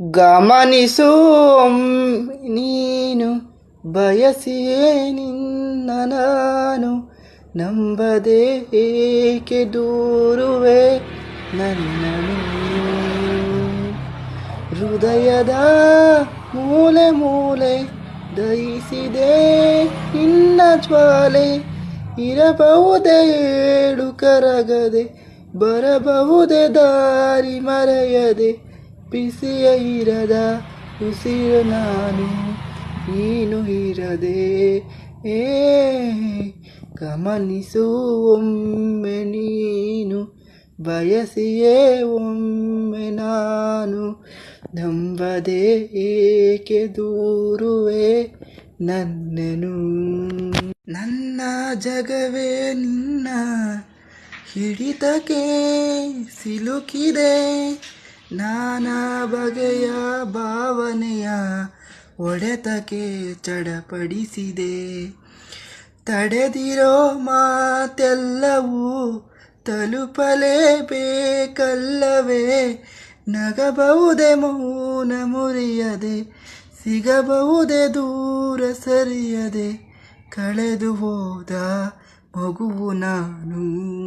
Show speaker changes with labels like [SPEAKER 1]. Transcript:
[SPEAKER 1] ಗಮನಿಸು ನೀನು, ಬಯಸಿಯೇ ನಿನ್ನ ನಾನು, ನಂಬದೆ ಏಕೆ ದೂರುವೆ ನನ್ನನು ಹೃದಯದ ಮೂಲೆ ಮೂಲೆ ದಯಿಸಿದೆ ನಿನ್ನ ಜ್ವಾಲೆ, ಇರಬಹುದೇ ಏಳು ಕರಗದೆ, ಬರಬಹುದೇ ದಾರಿ ಮರೆಯದೆ ಬಿಸಿಯ ಇರದ ಉಸಿರು ನಾನು, ನೀನು ಇರದೆ, ಏ, ಗಮನಿಸು ಒಮ್ಮೆ ನೀನು, ಬಯಸಿಯೇ ಒಮ್ಮೆ ನಾನು, ನಂಬದೆ ಏಕೆ ದೂರುವೆ ನನ್ನನು ನನ್ನ ಜಗವೇ ನಿನ್ನ ಹಿಡಿತಕ್ಕೆ ಸಿಲುಕಿದೆ. ನಾನಾ ಬಗೆಯ ಭಾವನೆಯ ಒಡೆತಕ್ಕೆ ಚಡಪಡಿಸಿದೆ. ತಡೆದಿರೋ ಮಾತೆಲ್ಲವೂ ತಲುಪಲೇಬೇಕಲ್ಲವೇ? ನಗಬಹುದೆ ಮೌನ ಮುರಿಯದೆ, ಸಿಗಬಹುದೆ ದೂರ ಸರಿಯದೆ, ಕಳೆದು ಹೋದ ಮಗುವು ನಾನು.